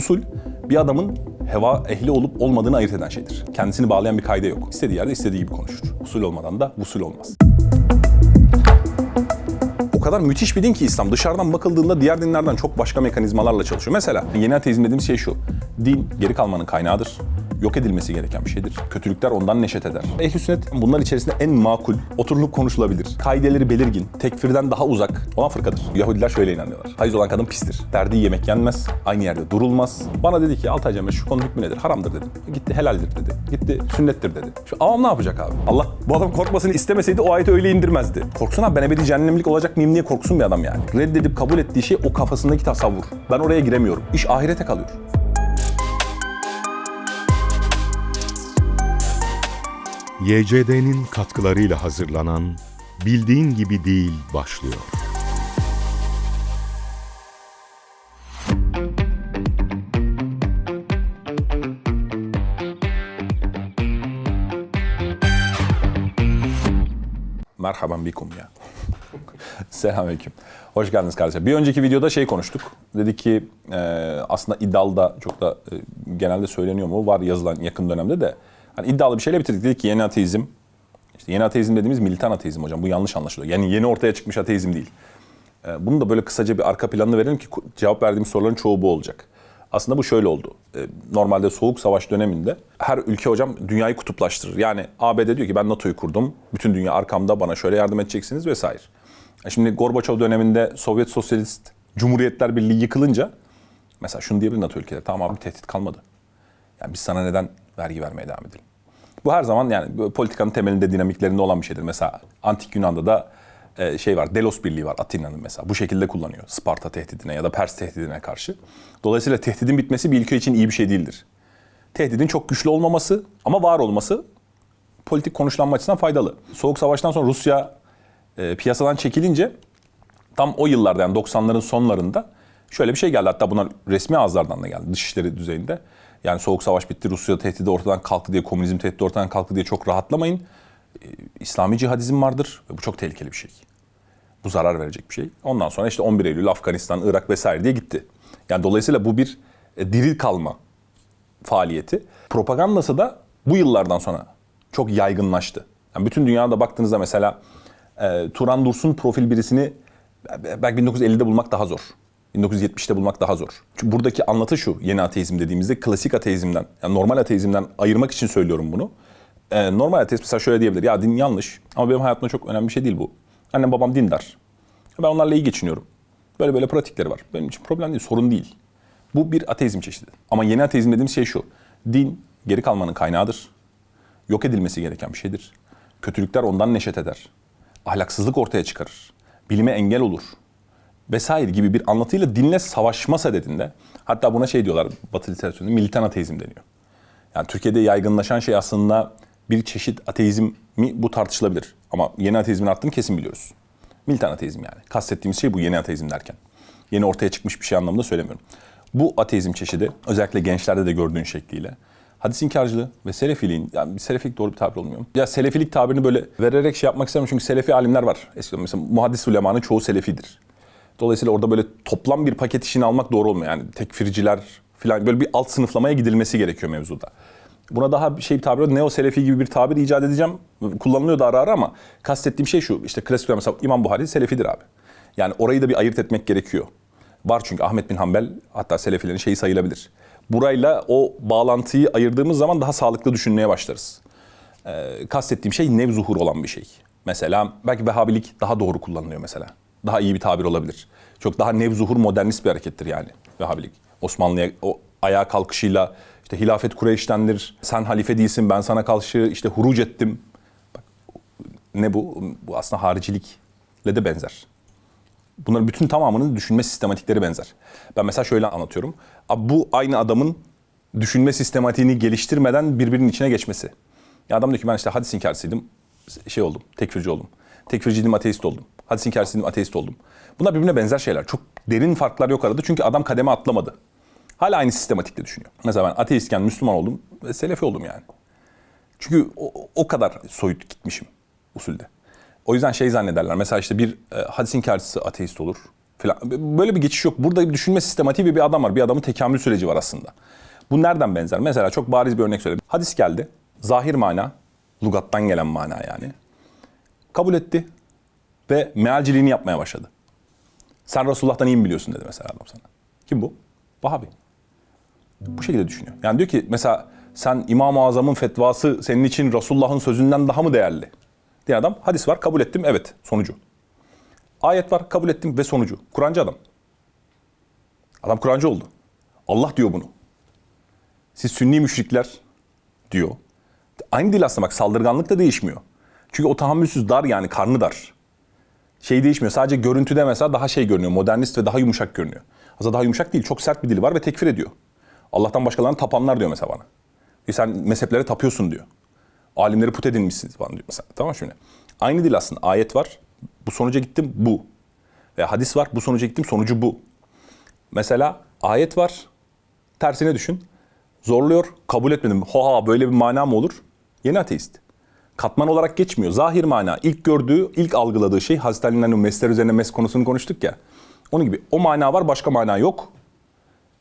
Usul bir adamın heva ehli olup olmadığını ayırt eden şeydir. Kendisini bağlayan bir kayda yok. İstediği yerde istediği gibi konuşur. Usul olmadan da usul olmaz. O kadar müthiş bir din ki İslam. Dışarıdan bakıldığında diğer dinlerden çok başka mekanizmalarla çalışıyor. Mesela yeni ateizm dediğimiz şey şu. Din geri kalmanın kaynağıdır. Yok edilmesi gereken bir şeydir. Kötülükler ondan neşet eder. Ehl-i sünnet bunlar içerisinde en makul, oturulup konuşulabilir. Kaideleri belirgin, tekfirden daha uzak olan fırkadır. Yahudiler şöyle inanıyorlar. Hayız olan kadın pistir. Verdiği yemek yenmez, aynı yerde durulmaz. Bana dedi ki Altay Cemre şu konu hükmü nedir? Haramdır dedim. Gitti helaldir dedi. Gitti sünnettir dedi. Şu avam ne yapacak abi? Allah bu adam korkmasını istemeseydi o ayeti öyle indirmezdi. Korksun abi ben ebedi cehennemlik olacak mıyım diye korksun bir adam yani. Reddedip kabul ettiği şey o kafasındaki tasavvur. Ben oraya giremiyorum. İş ahirete kalıyor. YCD'nin katkılarıyla hazırlanan Bildiğin Gibi Değil başlıyor. Merhaban bikum ya. Selamünaleyküm. Hoş geldiniz kardeşler. Bir önceki videoda şey konuştuk. Dedik ki e, aslında iddialı da çok da e, genelde söyleniyor mu? Var yazılan yakın dönemde de. Hani iddialı bir şeyle bitirdik. Dedik ki yeni ateizm. İşte yeni ateizm dediğimiz militan ateizm hocam. Bu yanlış anlaşılıyor. Yani yeni ortaya çıkmış ateizm değil. E, bunu da böyle kısaca bir arka planını verelim ki cevap verdiğim soruların çoğu bu olacak. Aslında bu şöyle oldu. E, Normalde soğuk savaş döneminde her ülke hocam dünyayı kutuplaştırır. Yani ABD diyor ki ben NATO'yu kurdum. Bütün dünya arkamda bana şöyle yardım edeceksiniz vesaire. E Şimdi Gorbaçov döneminde Sovyet Sosyalist Cumhuriyetler Birliği yıkılınca mesela şunu diyebilir NATO ülkeleri tamam abi tehdit kalmadı. Yani biz sana neden vergi vermeye devam edelim? Bu her zaman yani politikanın temelinde dinamiklerinde olan bir şeydir. Mesela Antik Yunan'da da e, şey var, Delos Birliği var Atina'nın mesela. Bu şekilde kullanıyor Sparta tehdidine ya da Pers tehdidine karşı. Dolayısıyla tehdidin bitmesi bir ülke için iyi bir şey değildir. Tehdidin çok güçlü olmaması ama var olması politik konuşlanma açısından faydalı. Soğuk Savaş'tan sonra Rusya e, piyasadan çekilince tam o yıllarda yani 90'ların sonlarında şöyle bir şey geldi. Hatta bunlar resmi ağızlardan da geldi dışişleri düzeyinde. Yani soğuk savaş bitti, Rusya tehdidi ortadan kalktı diye, komünizm tehdidi ortadan kalktı diye çok rahatlamayın. Ee, İslami cihadizm vardır ve bu çok tehlikeli bir şey. Bu zarar verecek bir şey. Ondan sonra işte 11 Eylül, Afganistan, Irak vesaire diye gitti. Yani dolayısıyla bu bir e, diril kalma faaliyeti. Propagandası da bu yıllardan sonra çok yaygınlaştı. Yani bütün dünyada baktığınızda mesela e, Turan Dursun profil birisini e, belki 1950'de bulmak daha zor. 1970'te bulmak daha zor. Çünkü buradaki anlatı şu yeni ateizm dediğimizde klasik ateizmden, yani normal ateizmden ayırmak için söylüyorum bunu. E, normal ateist mesela şöyle diyebilir. Ya din yanlış ama benim hayatımda çok önemli bir şey değil bu. Annem babam dindar. Ben onlarla iyi geçiniyorum. Böyle böyle pratikleri var. Benim için problem değil, sorun değil. Bu bir ateizm çeşidi. Ama yeni ateizm dediğimiz şey şu. Din geri kalmanın kaynağıdır. Yok edilmesi gereken bir şeydir. Kötülükler ondan neşet eder. Ahlaksızlık ortaya çıkarır. Bilime engel olur. Vesaire gibi bir anlatıyla dinle savaşmasa dediğinde hatta buna şey diyorlar Batı literatüründe militan ateizm deniyor. Yani Türkiye'de yaygınlaşan şey aslında bir çeşit ateizm mi bu tartışılabilir. Ama yeni ateizmin arttığını kesin biliyoruz. Militan ateizm yani. Kastettiğimiz şey bu yeni ateizm derken. Yeni ortaya çıkmış bir şey anlamında söylemiyorum. Bu ateizm çeşidi özellikle gençlerde de gördüğün şekliyle hadis inkarcılığı ve selefiliğin, yani selefilik doğru bir tabir olmuyor mu? Ya selefilik tabirini böyle vererek şey yapmak istemiyorum çünkü selefi alimler var. Eskiden mesela muhaddis ulemanın çoğu selefidir. Dolayısıyla orada böyle toplam bir paket işini almak doğru olmuyor. Yani tekfirciler falan böyle bir alt sınıflamaya gidilmesi gerekiyor mevzuda. Buna daha şey bir tabir, neo selefi gibi bir tabir icat edeceğim. Kullanılıyor da ara ara ama kastettiğim şey şu. İşte klasik mesela İmam Buhari selefidir abi. Yani orayı da bir ayırt etmek gerekiyor. Var çünkü Ahmet bin Hanbel hatta selefilerin şeyi sayılabilir. Burayla o bağlantıyı ayırdığımız zaman daha sağlıklı düşünmeye başlarız. Ee, kastettiğim şey nevzuhur olan bir şey. Mesela belki Vehhabilik daha doğru kullanılıyor mesela. Daha iyi bir tabir olabilir. Çok daha nevzuhur modernist bir harekettir yani Vehhabilik. Osmanlı'ya o ayağa kalkışıyla işte hilafet Kureyş'tendir. Sen halife değilsin ben sana karşı işte huruc ettim. Bak, ne bu? Bu aslında haricilikle de benzer. Bunların bütün tamamının düşünme sistematikleri benzer. Ben mesela şöyle anlatıyorum. Bu aynı adamın düşünme sistematiğini geliştirmeden birbirinin içine geçmesi. Ya adam diyor ki ben işte hadis inkarcısıydım, şey oldum, tekfirci oldum. Tekfirciydim, ateist oldum. Hadis inkarcısıydım, ateist oldum. Bunlar birbirine benzer şeyler. Çok derin farklar yok arada çünkü adam kademe atlamadı. Hala aynı sistematikle düşünüyor. Mesela ben ateistken Müslüman oldum ve Selefi oldum yani. Çünkü o, o kadar soyut gitmişim usulde. O yüzden şey zannederler. Mesela işte bir e, hadis inkarcısı ateist olur. falan. Böyle bir geçiş yok. Burada bir düşünme sistematiği ve bir adam var. Bir adamın tekamül süreci var aslında. Bu nereden benzer? Mesela çok bariz bir örnek söyleyeyim. Hadis geldi. Zahir mana, lugattan gelen mana yani. Kabul etti ve mealciliğini yapmaya başladı. Sen Resulullah'tan iyi mi biliyorsun dedi mesela adam sana. Kim bu? Vahabi. Bu şekilde düşünüyor. Yani diyor ki mesela sen İmam-ı Azam'ın fetvası senin için Resulullah'ın sözünden daha mı değerli? Diye adam hadis var kabul ettim evet sonucu. Ayet var kabul ettim ve sonucu. Kur'ancı adam. Adam Kur'ancı oldu. Allah diyor bunu. Siz sünni müşrikler diyor. Aynı dil aslında bak saldırganlık da değişmiyor. Çünkü o tahammülsüz dar yani karnı dar. Şey değişmiyor. Sadece görüntüde mesela daha şey görünüyor. Modernist ve daha yumuşak görünüyor. Aslında daha yumuşak değil. Çok sert bir dili var ve tekfir ediyor. Allah'tan başkalarına tapanlar diyor mesela bana. E sen mezheplere tapıyorsun diyor. Alimleri put edinmişsiniz falan diyor mesela. Tamam şimdi. Aynı dil aslında. Ayet var. Bu sonuca gittim bu. Ve hadis var. Bu sonuca gittim sonucu bu. Mesela ayet var. Tersine düşün. Zorluyor. Kabul etmedim. Ha böyle bir mana mı olur? Yeni ateist. Katman olarak geçmiyor. Zahir mana. ilk gördüğü, ilk algıladığı şey Hazreti Ali'nin hani mesler üzerine mes konusunu konuştuk ya. Onun gibi. O mana var başka mana yok.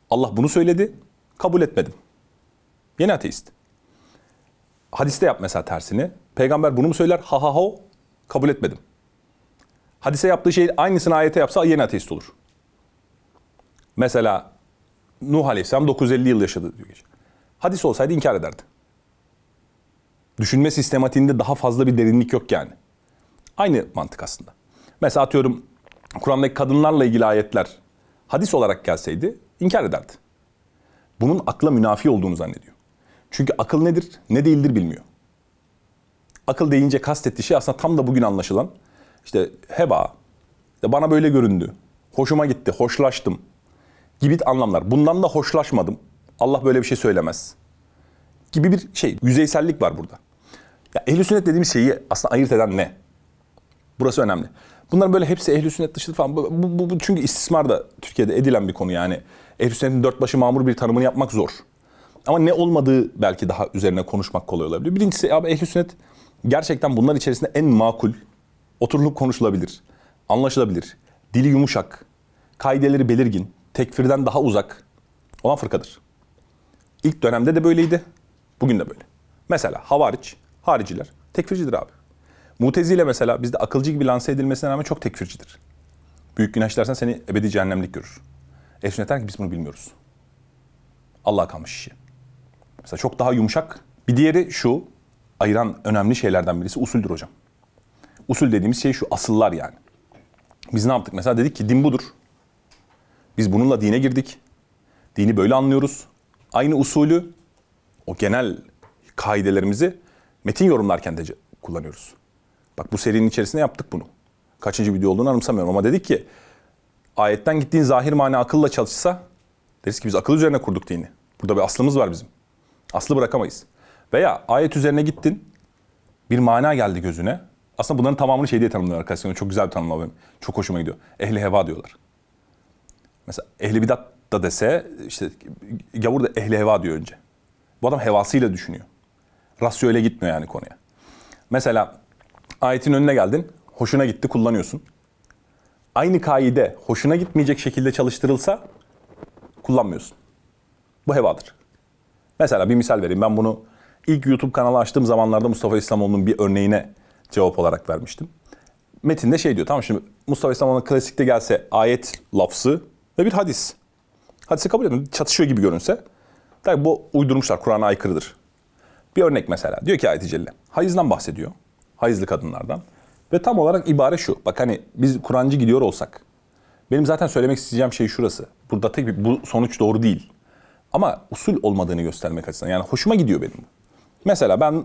Allah bunu söyledi. Kabul etmedim. Yeni ateist. Hadiste yap mesela tersini. Peygamber bunu mu söyler? Ha ha ho. Kabul etmedim. Hadise yaptığı şey aynısını ayete yapsa yeni ateist olur. Mesela Nuh Aleyhisselam 950 yıl yaşadı diyor. Hadis olsaydı inkar ederdi. Düşünme sistematiğinde daha fazla bir derinlik yok yani. Aynı mantık aslında. Mesela atıyorum Kur'an'daki kadınlarla ilgili ayetler hadis olarak gelseydi inkar ederdi. Bunun akla münafi olduğunu zannediyor. Çünkü akıl nedir, ne değildir bilmiyor. Akıl deyince kastettiği şey aslında tam da bugün anlaşılan işte heba, işte bana böyle göründü, hoşuma gitti, hoşlaştım gibi anlamlar. Bundan da hoşlaşmadım. Allah böyle bir şey söylemez. Gibi bir şey, yüzeysellik var burada. Ya ehl sünnet dediğimiz şeyi aslında ayırt eden ne? Burası önemli. Bunların böyle hepsi ehl sünnet dışı falan. Bu, bu- bu çünkü istismar da Türkiye'de edilen bir konu yani. ehl sünnetin dört başı mamur bir tanımını yapmak zor. Ama ne olmadığı belki daha üzerine konuşmak kolay olabilir. Birincisi abi ehl sünnet gerçekten bunlar içerisinde en makul, oturulup konuşulabilir, anlaşılabilir, dili yumuşak, kaideleri belirgin, tekfirden daha uzak olan fırkadır. İlk dönemde de böyleydi, bugün de böyle. Mesela havariç, hariciler tekfircidir abi. Mutezile mesela bizde akılcı gibi lanse edilmesine rağmen çok tekfircidir. Büyük günah işlersen seni ebedi cehennemlik görür. Ehl sünnet ki biz bunu bilmiyoruz. Allah'a kalmış işi. Mesela çok daha yumuşak. Bir diğeri şu, ayıran önemli şeylerden birisi usuldür hocam. Usul dediğimiz şey şu, asıllar yani. Biz ne yaptık? Mesela dedik ki din budur. Biz bununla dine girdik. Dini böyle anlıyoruz. Aynı usulü, o genel kaidelerimizi metin yorumlarken de kullanıyoruz. Bak bu serinin içerisinde yaptık bunu. Kaçıncı video olduğunu anımsamıyorum ama dedik ki ayetten gittiğin zahir mana akılla çalışsa deriz ki biz akıl üzerine kurduk dini. Burada bir aslımız var bizim. Aslı bırakamayız. Veya ayet üzerine gittin bir mana geldi gözüne. Aslında bunların tamamını şey diye tanımlıyor arkadaşlar. Çok güzel bir tanımlama benim. Çok hoşuma gidiyor. Ehli heva diyorlar. Mesela ehli bidat da dese işte gavur da ehli heva diyor önce. Bu adam hevasıyla düşünüyor. Rasyo öyle gitmiyor yani konuya. Mesela ayetin önüne geldin. Hoşuna gitti kullanıyorsun. Aynı kaide hoşuna gitmeyecek şekilde çalıştırılsa kullanmıyorsun. Bu hevadır. Mesela bir misal vereyim. Ben bunu ilk YouTube kanalı açtığım zamanlarda Mustafa İslamoğlu'nun bir örneğine cevap olarak vermiştim. Metinde şey diyor. Tamam şimdi Mustafa İslamoğlu'nun klasikte gelse ayet lafzı ve bir hadis. Hadisi kabul edin. Çatışıyor gibi görünse. Der bu uydurmuşlar. Kur'an'a aykırıdır. Bir örnek mesela. Diyor ki ayet-i celle. Hayızdan bahsediyor. Hayızlı kadınlardan. Ve tam olarak ibare şu. Bak hani biz Kur'ancı gidiyor olsak. Benim zaten söylemek isteyeceğim şey şurası. Burada tek bir bu sonuç doğru değil. Ama usul olmadığını göstermek açısından. Yani hoşuma gidiyor benim. Mesela ben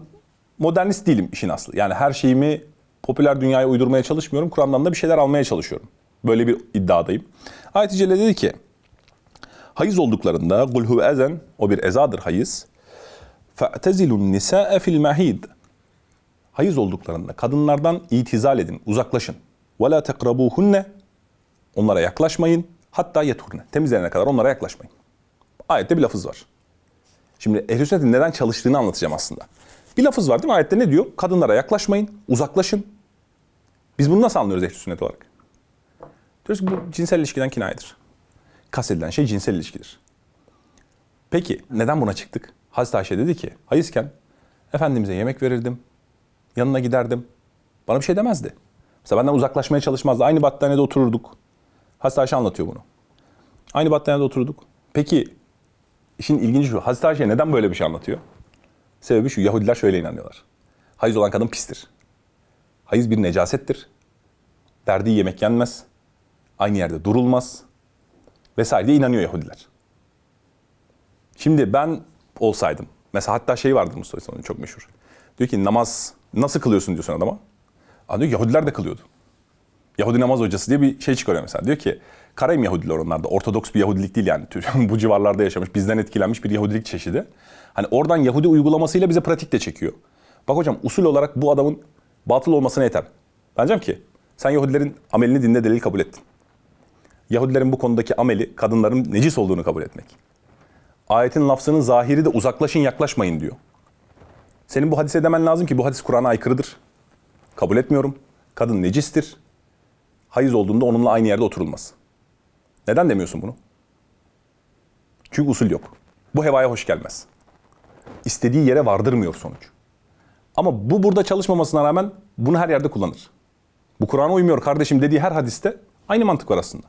modernist değilim işin aslı. Yani her şeyimi popüler dünyaya uydurmaya çalışmıyorum. Kur'an'dan da bir şeyler almaya çalışıyorum. Böyle bir iddiadayım. Ayet-i Celle dedi ki hayız olduklarında kul huve ezen o bir ezadır hayız. Fe'tezilun nisa'e fil mahid. Hayız olduklarında kadınlardan itizal edin, uzaklaşın. La tekrabuhunne. Onlara yaklaşmayın. Hatta yeturne. Temizlenene kadar onlara yaklaşmayın. Ayette bir lafız var. Şimdi ehl neden çalıştığını anlatacağım aslında. Bir lafız var değil mi? Ayette ne diyor? Kadınlara yaklaşmayın, uzaklaşın. Biz bunu nasıl anlıyoruz ehl sünnet olarak? Diyoruz ki bu cinsel ilişkiden kinayedir. Kastedilen şey cinsel ilişkidir. Peki neden buna çıktık? Hazreti Ayşe dedi ki hayızken Efendimiz'e yemek verirdim. Yanına giderdim. Bana bir şey demezdi. Mesela benden uzaklaşmaya çalışmazdı. Aynı battaniyede otururduk. Hazreti Ayşe anlatıyor bunu. Aynı battaniyede oturduk. Peki işin ilginci şu. Hazreti Ayşe neden böyle bir şey anlatıyor? Sebebi şu. Yahudiler şöyle inanıyorlar. Hayız olan kadın pistir. Hayız bir necasettir. Verdiği yemek yenmez. Aynı yerde durulmaz. Vesaire diye inanıyor Yahudiler. Şimdi ben olsaydım. Mesela hatta şey vardır Mustafa İslamoğlu'nun çok meşhur. Diyor ki namaz nasıl kılıyorsun diyorsun adama. Aa diyor Yahudiler de kılıyordu. Yahudi namaz hocası diye bir şey çıkarıyor mesela. Diyor ki Karayım Yahudiler onlar da. Ortodoks bir Yahudilik değil yani. Bu civarlarda yaşamış, bizden etkilenmiş bir Yahudilik çeşidi. Hani oradan Yahudi uygulamasıyla bize pratik de çekiyor. Bak hocam usul olarak bu adamın batıl olmasına yeter. Ben diyeceğim ki sen Yahudilerin amelini dinde delil kabul ettin. Yahudilerin bu konudaki ameli kadınların necis olduğunu kabul etmek. Ayetin lafzının zahiri de uzaklaşın yaklaşmayın diyor. Senin bu hadise demen lazım ki bu hadis Kur'an'a aykırıdır. Kabul etmiyorum. Kadın necistir. Hayız olduğunda onunla aynı yerde oturulmaz. Neden demiyorsun bunu? Çünkü usul yok. Bu hevaya hoş gelmez. İstediği yere vardırmıyor sonuç. Ama bu burada çalışmamasına rağmen bunu her yerde kullanır. Bu Kur'an'a uymuyor kardeşim dediği her hadiste aynı mantık var aslında.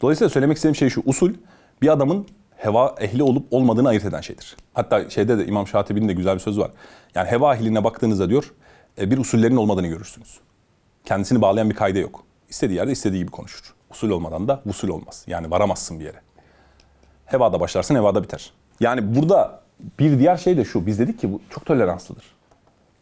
Dolayısıyla söylemek istediğim şey şu. Usul bir adamın heva ehli olup olmadığını ayırt eden şeydir. Hatta şeyde de İmam Şatibi'nin de güzel bir sözü var. Yani heva ehline baktığınızda diyor e, bir usullerin olmadığını görürsünüz. Kendisini bağlayan bir kayda yok. İstediği yerde istediği gibi konuşur. Usul olmadan da usul olmaz. Yani varamazsın bir yere. Hevada başlarsın, hevada biter. Yani burada bir diğer şey de şu. Biz dedik ki bu çok toleranslıdır.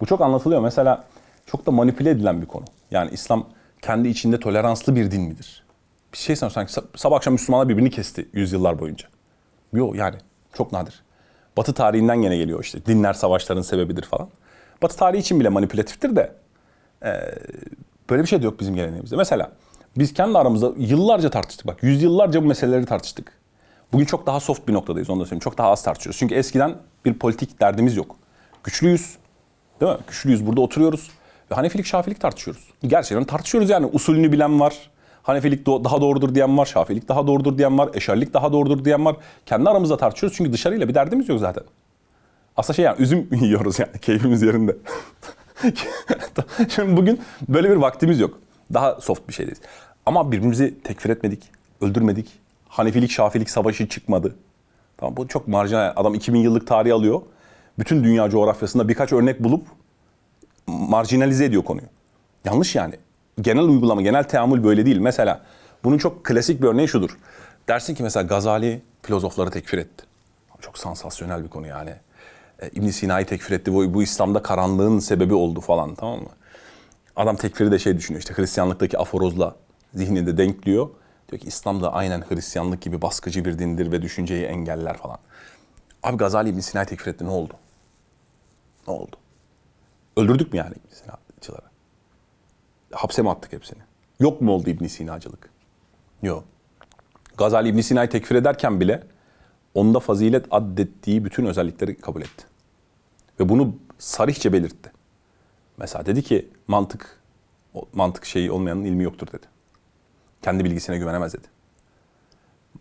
Bu çok anlatılıyor. Mesela çok da manipüle edilen bir konu. Yani İslam kendi içinde toleranslı bir din midir? Bir şey sanki sanki sab- sabah akşam Müslümanlar birbirini kesti yüzyıllar boyunca. Yok yani çok nadir. Batı tarihinden gene geliyor işte. Dinler savaşların sebebidir falan. Batı tarihi için bile manipülatiftir de Böyle bir şey de yok bizim geleneğimizde. Mesela biz kendi aramızda yıllarca tartıştık. Bak yüzyıllarca bu meseleleri tartıştık. Bugün çok daha soft bir noktadayız onu da söyleyeyim. Çok daha az tartışıyoruz. Çünkü eskiden bir politik derdimiz yok. Güçlüyüz. Değil mi? Güçlüyüz. Burada oturuyoruz. Ve Hanefilik, Şafilik tartışıyoruz. Gerçekten tartışıyoruz yani. Usulünü bilen var. Hanefilik do- daha doğrudur diyen var. Şafilik daha doğrudur diyen var. Eşarlik daha doğrudur diyen var. Kendi aramızda tartışıyoruz. Çünkü dışarıyla bir derdimiz yok zaten. Aslında şey yani üzüm yiyoruz yani. Keyfimiz yerinde. Şimdi bugün böyle bir vaktimiz yok. Daha soft bir şeydeyiz. Ama birbirimizi tekfir etmedik, öldürmedik. Hanefilik, Şafilik savaşı çıkmadı. Tamam bu çok marjinal. Adam 2000 yıllık tarih alıyor. Bütün dünya coğrafyasında birkaç örnek bulup marjinalize ediyor konuyu. Yanlış yani. Genel uygulama, genel teamül böyle değil. Mesela bunun çok klasik bir örneği şudur. Dersin ki mesela Gazali filozofları tekfir etti. Çok sansasyonel bir konu yani. E, ibn Sina'yı tekfir etti. Bu, bu İslam'da karanlığın sebebi oldu falan tamam mı? Adam tekfiri de şey düşünüyor işte Hristiyanlıktaki aforozla zihninde denkliyor. Diyor ki İslam da aynen Hristiyanlık gibi baskıcı bir dindir ve düşünceyi engeller falan. Abi Gazali ibn Sina'yı tekfir etti ne oldu? Ne oldu? Öldürdük mü yani ibn Sina'cıları? Hapse mi attık hepsini? Yok mu oldu ibn Sina'cılık? Yok. Gazali ibn Sina'yı tekfir ederken bile onda fazilet addettiği bütün özellikleri kabul etti. Ve bunu sarihçe belirtti. Mesela dedi ki mantık mantık şeyi olmayanın ilmi yoktur dedi. Kendi bilgisine güvenemez dedi.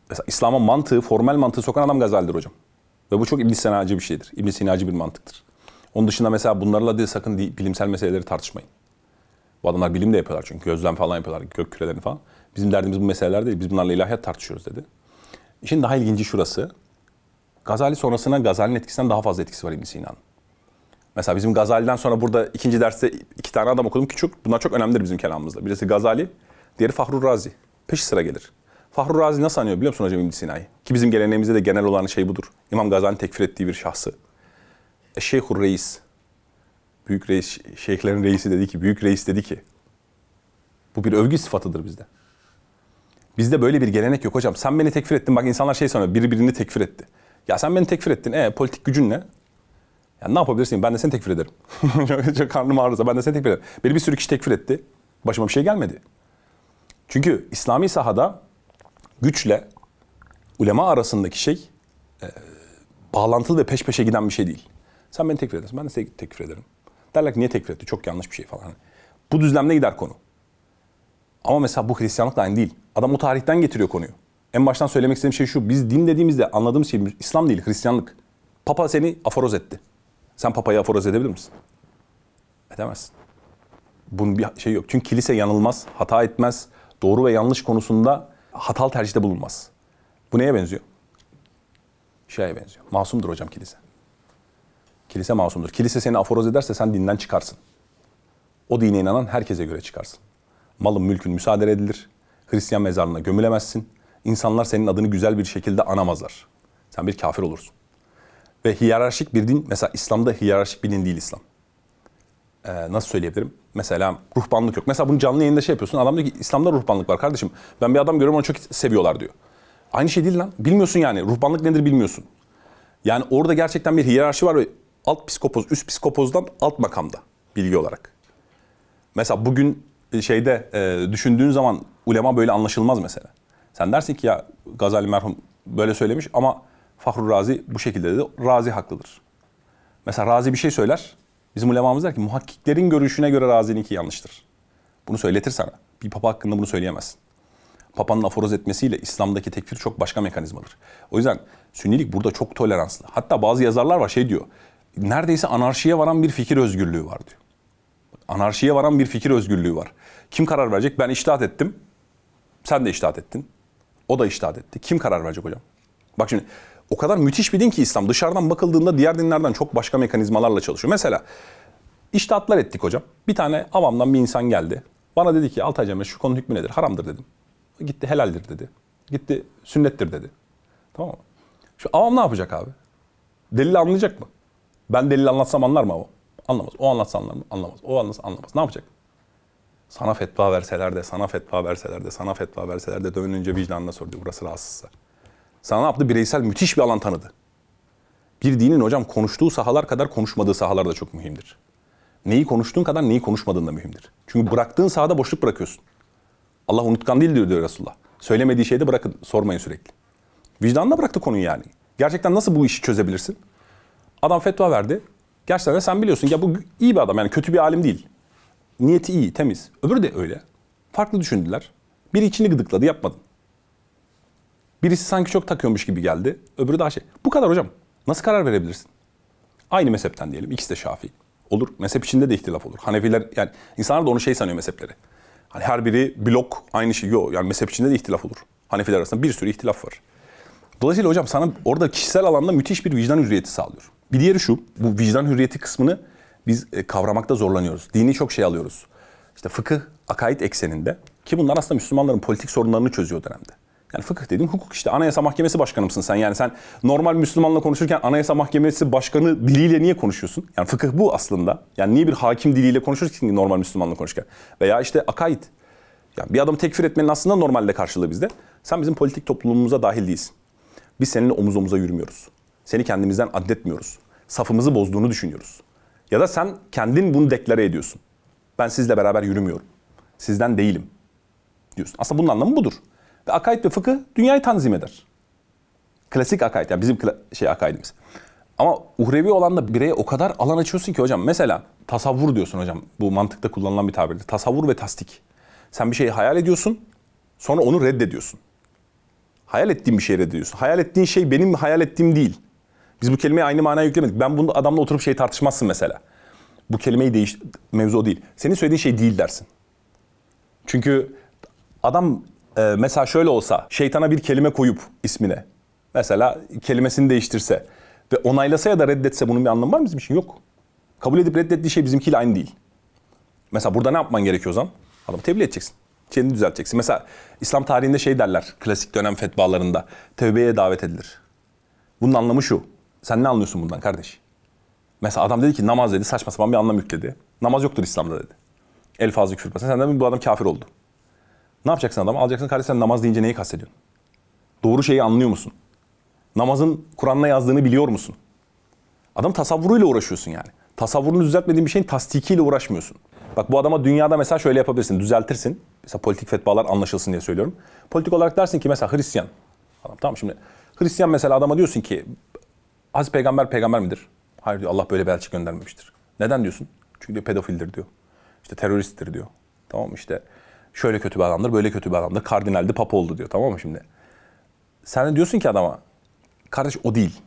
Mesela İslam'a mantığı, formel mantığı sokan adam Gazali'dir hocam. Ve bu çok ibn Sina'cı bir şeydir. ibn Sina'cı bir mantıktır. Onun dışında mesela bunlarla değil sakın bilimsel meseleleri tartışmayın. Bu adamlar bilim de yapıyorlar çünkü gözlem falan yapıyorlar gök kürelerini falan. Bizim derdimiz bu meseleler değil. Biz bunlarla ilahiyat tartışıyoruz dedi. İşin daha ilginci şurası. Gazali sonrasına Gazali'nin etkisinden daha fazla etkisi var İbn Sina'nın. Mesela bizim Gazali'den sonra burada ikinci derste iki tane adam okudum ki çok, bunlar çok önemlidir bizim kelamımızda. Birisi Gazali, diğeri Fahru Razi. Peş sıra gelir. Fahru Razi nasıl anıyor biliyor musun hocam İbn Sina'yı? Ki bizim geleneğimizde de genel olan şey budur. İmam Gazali'nin tekfir ettiği bir şahsı. Şeyhur Reis. Büyük reis, şeyhlerin reisi dedi ki, büyük reis dedi ki. Bu bir övgü sıfatıdır bizde. Bizde böyle bir gelenek yok hocam. Sen beni tekfir ettin. Bak insanlar şey sanıyor. Biri birini tekfir etti. Ya sen beni tekfir ettin. E politik gücün ne? Ya ne yapabilirsin? Ben de seni tekfir ederim. çok, karnım ağrırsa ben de seni tekfir ederim. Beni bir sürü kişi tekfir etti. Başıma bir şey gelmedi. Çünkü İslami sahada güçle ulema arasındaki şey e, bağlantılı ve peş peşe giden bir şey değil. Sen beni tekfir edersin. Ben de seni tekfir ederim. Derler ki niye tekfir etti? Çok yanlış bir şey falan. Bu düzlemde gider konu. Ama mesela bu Hristiyanlık da aynı değil. Adam o tarihten getiriyor konuyu. En baştan söylemek istediğim şey şu. Biz din dediğimizde anladığımız şey İslam değil, Hristiyanlık. Papa seni aforoz etti. Sen papayı aforoz edebilir misin? Edemezsin. Bunun bir şey yok. Çünkü kilise yanılmaz, hata etmez. Doğru ve yanlış konusunda hatalı tercihte bulunmaz. Bu neye benziyor? Şeye benziyor. Masumdur hocam kilise. Kilise masumdur. Kilise seni aforoz ederse sen dinden çıkarsın. O dine inanan herkese göre çıkarsın. Malın mülkün müsaade edilir. Hristiyan mezarlığına gömülemezsin. İnsanlar senin adını güzel bir şekilde anamazlar. Sen bir kafir olursun. Ve hiyerarşik bir din, mesela İslam'da hiyerarşik bir din değil İslam. Ee, nasıl söyleyebilirim? Mesela ruhbanlık yok. Mesela bunu canlı yayında şey yapıyorsun. Adam diyor ki İslam'da ruhbanlık var kardeşim. Ben bir adam görüyorum onu çok seviyorlar diyor. Aynı şey değil lan. Bilmiyorsun yani. Ruhbanlık nedir bilmiyorsun. Yani orada gerçekten bir hiyerarşi var ve alt psikopoz, üst psikopozdan alt makamda bilgi olarak. Mesela bugün şeyde e, düşündüğün zaman ulema böyle anlaşılmaz mesela. Sen dersin ki ya Gazali merhum böyle söylemiş ama Fahru Razi bu şekilde dedi. Razi haklıdır. Mesela Razi bir şey söyler. Bizim ulemamız der ki muhakkiklerin görüşüne göre Razi'ninki yanlıştır. Bunu söyletir sana. Bir papa hakkında bunu söyleyemezsin. Papanın aforoz etmesiyle İslam'daki tekfir çok başka mekanizmadır. O yüzden Sünnilik burada çok toleranslı. Hatta bazı yazarlar var şey diyor. Neredeyse anarşiye varan bir fikir özgürlüğü var diyor. Anarşiye varan bir fikir özgürlüğü var. Kim karar verecek? Ben iştahat ettim. Sen de iştahat ettin. O da iştahat etti. Kim karar verecek hocam? Bak şimdi o kadar müthiş bir din ki İslam. Dışarıdan bakıldığında diğer dinlerden çok başka mekanizmalarla çalışıyor. Mesela iştahatlar ettik hocam. Bir tane avamdan bir insan geldi. Bana dedi ki Altay Cemre şu konu hükmü nedir? Haramdır dedim. Gitti helaldir dedi. Gitti sünnettir dedi. Tamam mı? Şu avam ne yapacak abi? Delil anlayacak mı? Ben delil anlatsam anlar mı avam? Anlamaz. O anlatsa anlar mı? Anlamaz. O anlatsa anlamaz. Ne yapacak? Sana fetva verseler de, sana fetva verseler de, sana fetva verseler de dönünce vicdanına sordu. Burası rahatsızsa. Sana ne yaptı? Bireysel müthiş bir alan tanıdı. Bir dinin hocam konuştuğu sahalar kadar konuşmadığı sahalar da çok mühimdir. Neyi konuştuğun kadar neyi konuşmadığın da mühimdir. Çünkü bıraktığın sahada boşluk bırakıyorsun. Allah unutkan değil diyor, diyor Resulullah. Söylemediği şeyde bırakın, sormayın sürekli. Vicdanına bıraktı konuyu yani. Gerçekten nasıl bu işi çözebilirsin? Adam fetva verdi. Gerçekten de sen biliyorsun ya bu iyi bir adam yani kötü bir alim değil. Niyeti iyi, temiz. Öbürü de öyle. Farklı düşündüler. Biri içini gıdıkladı, yapmadın. Birisi sanki çok takıyormuş gibi geldi. Öbürü daha şey. Bu kadar hocam. Nasıl karar verebilirsin? Aynı mezhepten diyelim. İkisi de Şafii. Olur. Mezhep içinde de ihtilaf olur. Hanefiler yani insanlar da onu şey sanıyor mezhepleri. Hani her biri blok aynı şey. Yok yani mezhep içinde de ihtilaf olur. Hanefiler arasında bir sürü ihtilaf var. Dolayısıyla hocam sana orada kişisel alanda müthiş bir vicdan hürriyeti sağlıyor. Bir diğeri şu. Bu vicdan hürriyeti kısmını biz e, kavramakta zorlanıyoruz. Dini çok şey alıyoruz. İşte fıkıh, akaid ekseninde ki bunlar aslında Müslümanların politik sorunlarını çözüyor dönemde. Yani fıkıh dediğim hukuk işte. Anayasa Mahkemesi başkanı mısın sen? Yani sen normal Müslümanla konuşurken Anayasa Mahkemesi başkanı diliyle niye konuşuyorsun? Yani fıkıh bu aslında. Yani niye bir hakim diliyle konuşursun ki normal Müslümanla konuşurken? Veya işte akaid. Yani bir adamı tekfir etmenin aslında normalde karşılığı bizde. Sen bizim politik toplumumuza dahil değilsin. Biz seninle omuz omuza yürümüyoruz. Seni kendimizden addetmiyoruz. Safımızı bozduğunu düşünüyoruz. Ya da sen kendin bunu deklare ediyorsun. Ben sizle beraber yürümüyorum. Sizden değilim diyorsun. Aslında bunun anlamı budur. Ve akaid ve fıkıh dünyayı tanzim eder. Klasik akaid yani bizim şey akaidimiz. Ama uhrevi olan da bireye o kadar alan açıyorsun ki hocam. Mesela tasavvur diyorsun hocam. Bu mantıkta kullanılan bir tabirdir. Tasavvur ve tasdik. Sen bir şeyi hayal ediyorsun. Sonra onu reddediyorsun. Hayal ettiğin bir şey reddediyorsun. Hayal ettiğin şey benim hayal ettiğim değil. Biz bu kelimeyi aynı manaya yüklemedik. Ben bunu adamla oturup şey tartışmazsın mesela. Bu kelimeyi değiş mevzu o değil. Senin söylediğin şey değil dersin. Çünkü adam e, mesela şöyle olsa şeytana bir kelime koyup ismine mesela kelimesini değiştirse ve onaylasa ya da reddetse bunun bir anlamı var mı bizim için? Yok. Kabul edip reddettiği şey bizimkiyle aynı değil. Mesela burada ne yapman gerekiyor o zaman? Adamı tebliğ edeceksin. Kendini düzelteceksin. Mesela İslam tarihinde şey derler klasik dönem fetvalarında. Tevbeye davet edilir. Bunun anlamı şu. Sen ne anlıyorsun bundan kardeş? Mesela adam dedi ki namaz dedi saçma sapan bir anlam yükledi. Namaz yoktur İslam'da dedi. El fazla küfür etmezsen sen de bu adam kafir oldu. Ne yapacaksın adam? Alacaksın kardeş sen namaz deyince neyi kastediyorsun? Doğru şeyi anlıyor musun? Namazın Kur'an'la yazdığını biliyor musun? Adam tasavvuruyla uğraşıyorsun yani. Tasavvurunu düzeltmediğin bir şeyin tasdikiyle uğraşmıyorsun. Bak bu adama dünyada mesela şöyle yapabilirsin, düzeltirsin. Mesela politik fetvalar anlaşılsın diye söylüyorum. Politik olarak dersin ki mesela Hristiyan. Adam, tamam şimdi Hristiyan mesela adama diyorsun ki Hazreti Peygamber peygamber midir? Hayır diyor Allah böyle bir elçi göndermemiştir. Neden diyorsun? Çünkü diyor pedofildir diyor. İşte teröristtir diyor. Tamam mı? işte Şöyle kötü bir adamdır, böyle kötü bir adamdır. Kardinaldi, papa oldu diyor tamam mı şimdi? Sen de diyorsun ki adama, kardeş o değil.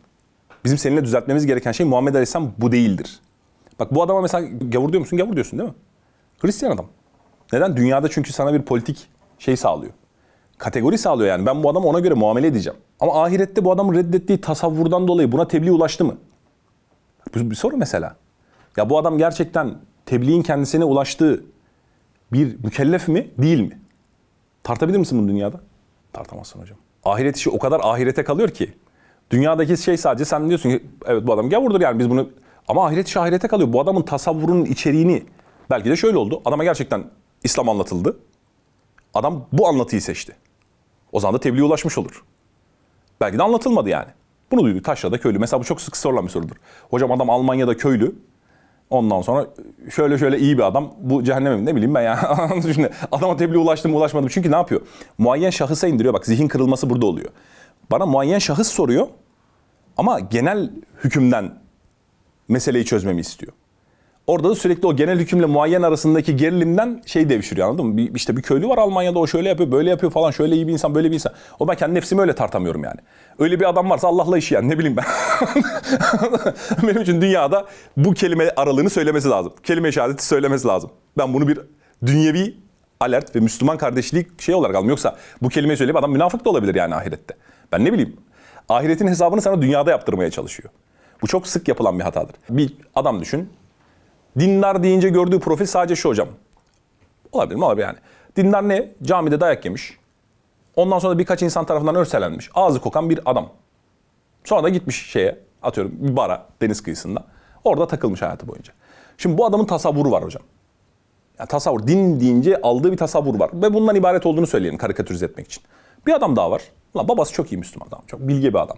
Bizim seninle düzeltmemiz gereken şey Muhammed Aleyhisselam bu değildir. Bak bu adama mesela gavur diyor musun? Gavur diyorsun değil mi? Hristiyan adam. Neden? Dünyada çünkü sana bir politik şey sağlıyor. Kategori sağlıyor yani. Ben bu adama ona göre muamele edeceğim. Ama ahirette bu adamın reddettiği tasavvurdan dolayı buna tebliğ ulaştı mı? Bu bir soru mesela. Ya bu adam gerçekten tebliğin kendisine ulaştığı bir mükellef mi, değil mi? Tartabilir misin bunu dünyada? Tartamazsın hocam. Ahiret işi o kadar ahirete kalıyor ki. Dünyadaki şey sadece sen diyorsun ki evet bu adam gavurdur yani biz bunu... Ama ahiret işi ahirete kalıyor. Bu adamın tasavvurunun içeriğini belki de şöyle oldu. Adama gerçekten İslam anlatıldı. Adam bu anlatıyı seçti. O zaman da tebliğe ulaşmış olur. Belki de anlatılmadı yani. Bunu duydu Taşra'da köylü. Mesela bu çok sık sorulan bir sorudur. Hocam adam Almanya'da köylü. Ondan sonra şöyle şöyle iyi bir adam. Bu cehenneme ne bileyim ben ya. Şimdi adama tebliğ ulaştım mı ulaşmadım. Çünkü ne yapıyor? Muayyen şahısa indiriyor. Bak zihin kırılması burada oluyor. Bana muayyen şahıs soruyor. Ama genel hükümden meseleyi çözmemi istiyor. Orada da sürekli o genel hükümle muayyen arasındaki gerilimden şey devşiriyor anladın mı? Bir, işte bir köylü var Almanya'da o şöyle yapıyor böyle yapıyor falan şöyle iyi bir insan böyle bir insan. O ben kendi nefsimi öyle tartamıyorum yani. Öyle bir adam varsa Allah'la işi yani ne bileyim ben. Benim için dünyada bu kelime aralığını söylemesi lazım. Kelime şehadeti söylemesi lazım. Ben bunu bir dünyevi alert ve Müslüman kardeşliği şey olarak aldım. Yoksa bu kelimeyi söyleyip adam münafık da olabilir yani ahirette. Ben ne bileyim. Ahiretin hesabını sana dünyada yaptırmaya çalışıyor. Bu çok sık yapılan bir hatadır. Bir adam düşün. Dindar deyince gördüğü profil sadece şu hocam. Olabilir mi? Olabilir yani. Dindar ne? Camide dayak yemiş. Ondan sonra birkaç insan tarafından örselenmiş. Ağzı kokan bir adam. Sonra da gitmiş şeye, atıyorum bir bara deniz kıyısında. Orada takılmış hayatı boyunca. Şimdi bu adamın tasavvuru var hocam. Ya tasavvur, din deyince aldığı bir tasavvur var. Ve bundan ibaret olduğunu söyleyelim karikatürize etmek için. Bir adam daha var. Ulan babası çok iyi Müslüman adam. Çok bilge bir adam.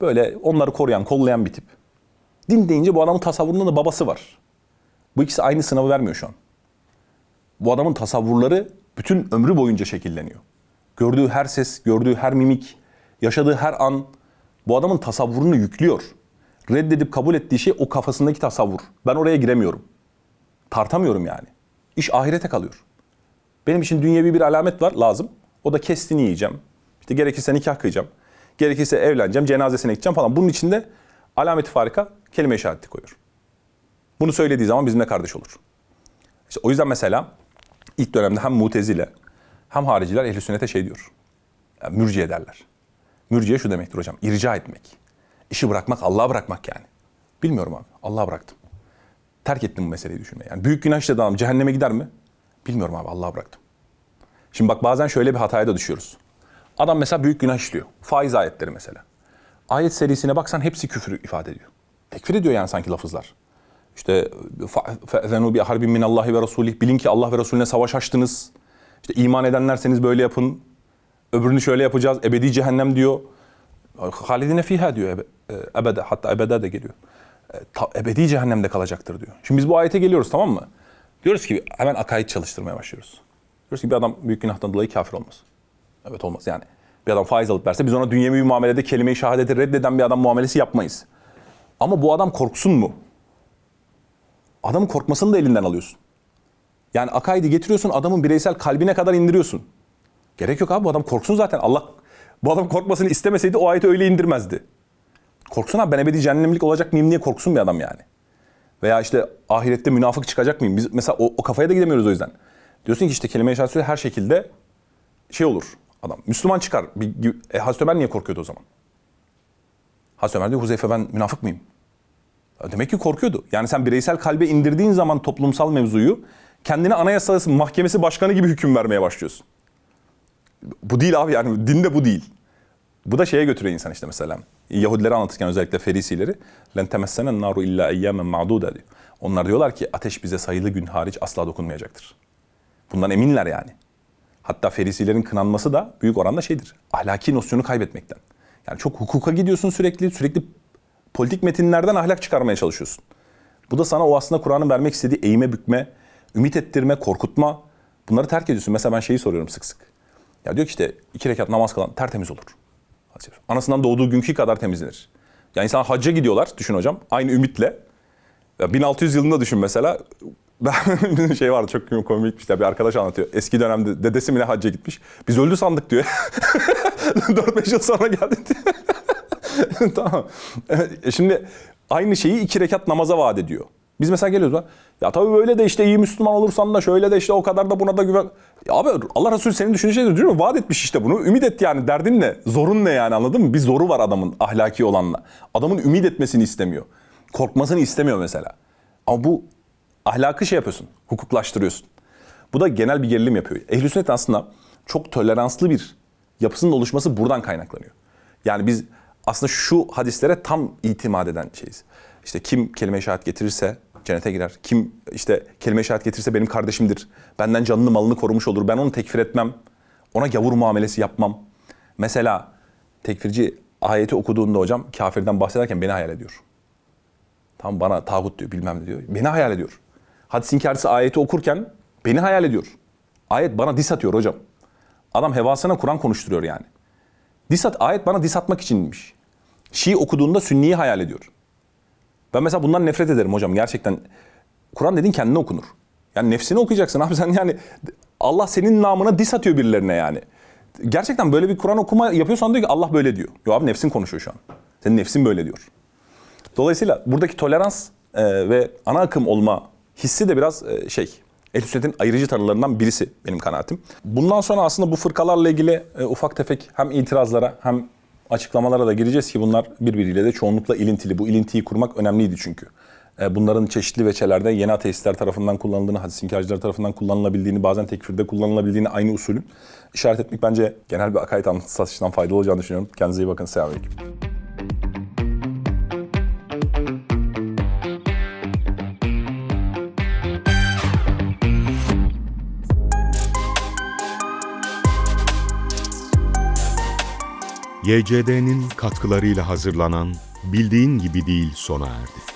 Böyle onları koruyan, kollayan bir tip. Din deyince bu adamın tasavvurunda da babası var. Bu ikisi aynı sınavı vermiyor şu an. Bu adamın tasavvurları bütün ömrü boyunca şekilleniyor. Gördüğü her ses, gördüğü her mimik, yaşadığı her an bu adamın tasavvurunu yüklüyor. Reddedip kabul ettiği şey o kafasındaki tasavvur. Ben oraya giremiyorum. Tartamıyorum yani. İş ahirete kalıyor. Benim için dünyevi bir alamet var lazım. O da kestini yiyeceğim. İşte gerekirse nikah kıyacağım. Gerekirse evleneceğim, cenazesine gideceğim falan. Bunun içinde alameti farika kelime işareti koyuyor. Bunu söylediği zaman bizimle kardeş olur. İşte o yüzden mesela ilk dönemde hem mutezile hem hariciler ehl sünnete şey diyor. Yani mürciye derler. Mürciye şu demektir hocam. irca etmek. İşi bırakmak, Allah'a bırakmak yani. Bilmiyorum abi. Allah'a bıraktım. Terk ettim bu meseleyi düşünmeye. Yani büyük günah işledi adam cehenneme gider mi? Bilmiyorum abi. Allah'a bıraktım. Şimdi bak bazen şöyle bir hataya da düşüyoruz. Adam mesela büyük günah işliyor. Faiz ayetleri mesela. Ayet serisine baksan hepsi küfür ifade ediyor. Tekfir ediyor yani sanki lafızlar. İşte harbin min Allahi ve Resulih. Bilin ki Allah ve Resulüne savaş açtınız. İşte iman edenlerseniz böyle yapın. Öbürünü şöyle yapacağız. Ebedi cehennem diyor. Halidine fiha diyor. E, ebede hatta ebede de geliyor. E, ebedi cehennemde kalacaktır diyor. Şimdi biz bu ayete geliyoruz tamam mı? Diyoruz ki hemen akaid çalıştırmaya başlıyoruz. Diyoruz ki bir adam büyük günahtan dolayı kafir olmaz. Evet olmaz yani. Bir adam faiz alıp verse biz ona dünyevi muamelede kelime-i şehadeti reddeden bir adam muamelesi yapmayız. Ama bu adam korksun mu? Adamın korkmasını da elinden alıyorsun. Yani akaidi getiriyorsun adamın bireysel kalbine kadar indiriyorsun. Gerek yok abi bu adam korksun zaten. Allah bu adam korkmasını istemeseydi o ayeti öyle indirmezdi. Korksun abi ben ebedi cehennemlik olacak mıyım diye korksun bir adam yani. Veya işte ahirette münafık çıkacak mıyım? Biz mesela o, o kafaya da gidemiyoruz o yüzden. Diyorsun ki işte kelime-i şehadet her şekilde şey olur adam. Müslüman çıkar. Bir, e, Hazreti Ömer niye korkuyordu o zaman? Hazreti Ömer diyor Huzeyfe ben münafık mıyım? Demek ki korkuyordu. Yani sen bireysel kalbe indirdiğin zaman toplumsal mevzuyu kendine anayasa mahkemesi başkanı gibi hüküm vermeye başlıyorsun. Bu değil abi yani dinde bu değil. Bu da şeye götürüyor insan işte mesela. Yahudileri anlatırken özellikle ferisileri. Len temessenen naru illa eyyamen ma'duda diyor. Onlar diyorlar ki ateş bize sayılı gün hariç asla dokunmayacaktır. Bundan eminler yani. Hatta ferisilerin kınanması da büyük oranda şeydir. Ahlaki nosyonu kaybetmekten. Yani çok hukuka gidiyorsun sürekli. Sürekli politik metinlerden ahlak çıkarmaya çalışıyorsun. Bu da sana o aslında Kur'an'ın vermek istediği eğime bükme, ümit ettirme, korkutma. Bunları terk ediyorsun. Mesela ben şeyi soruyorum sık sık. Ya diyor ki işte iki rekat namaz kılan tertemiz olur. Anasından doğduğu günkü kadar temizlenir. Yani insan hacca gidiyorlar düşün hocam aynı ümitle. Ya 1600 yılında düşün mesela Ben şey vardı çok komikmiş bir arkadaş anlatıyor. Eski dönemde dedesi mi ne hacca gitmiş. Biz öldü sandık diyor. 4-5 yıl sonra geldi diyor. tamam. E, Şimdi aynı şeyi iki rekat namaza vaat ediyor. Biz mesela geliyoruz bak. Ya tabii böyle de işte iyi Müslüman olursan da şöyle de işte o kadar da buna da güven. Ya abi Allah Resulü senin şeydir değil mi? Vaat etmiş işte bunu. Ümit et yani. Derdin ne? Zorun ne yani anladın mı? Bir zoru var adamın ahlaki olanla. Adamın ümit etmesini istemiyor. Korkmasını istemiyor mesela. Ama bu ahlakı şey yapıyorsun. Hukuklaştırıyorsun. Bu da genel bir gerilim yapıyor. Ehl-i sünnet aslında çok toleranslı bir yapısının oluşması buradan kaynaklanıyor. Yani biz aslında şu hadislere tam itimat eden şeyiz. İşte kim kelime-i şehadet getirirse cennete girer. Kim işte kelime-i şehadet getirirse benim kardeşimdir. Benden canını malını korumuş olur. Ben onu tekfir etmem. Ona gavur muamelesi yapmam. Mesela tekfirci ayeti okuduğunda hocam kafirden bahsederken beni hayal ediyor. Tam bana tağut diyor bilmem ne diyor. Beni hayal ediyor. Hadis inkarcısı ayeti okurken beni hayal ediyor. Ayet bana dis atıyor hocam. Adam hevasına Kur'an konuşturuyor yani. Dis at, ayet bana dis atmak içinmiş. Şii okuduğunda Sünni'yi hayal ediyor. Ben mesela bundan nefret ederim hocam. Gerçekten Kur'an dediğin kendine okunur. Yani nefsini okuyacaksın abi sen yani Allah senin namına dis atıyor birilerine yani. Gerçekten böyle bir Kur'an okuma yapıyorsan diyor ki Allah böyle diyor. Yo abi nefsin konuşuyor şu an. Senin nefsin böyle diyor. Dolayısıyla buradaki tolerans e, ve ana akım olma hissi de biraz e, şey, Ehl-i Sünnet'in ayırıcı tanrılarından birisi benim kanaatim. Bundan sonra aslında bu fırkalarla ilgili e, ufak tefek hem itirazlara hem açıklamalara da gireceğiz ki bunlar birbiriyle de çoğunlukla ilintili. Bu ilintiyi kurmak önemliydi çünkü. E, bunların çeşitli veçelerde yeni ateistler tarafından kullanıldığını, hadis inkarcılar tarafından kullanılabildiğini, bazen tekfirde kullanılabildiğini aynı usulün işaret etmek bence genel bir akaid anlatısı açısından faydalı olacağını düşünüyorum. Kendinize iyi bakın. Selamünaleyküm. YCD'nin katkılarıyla hazırlanan Bildiğin Gibi Değil sona erdi.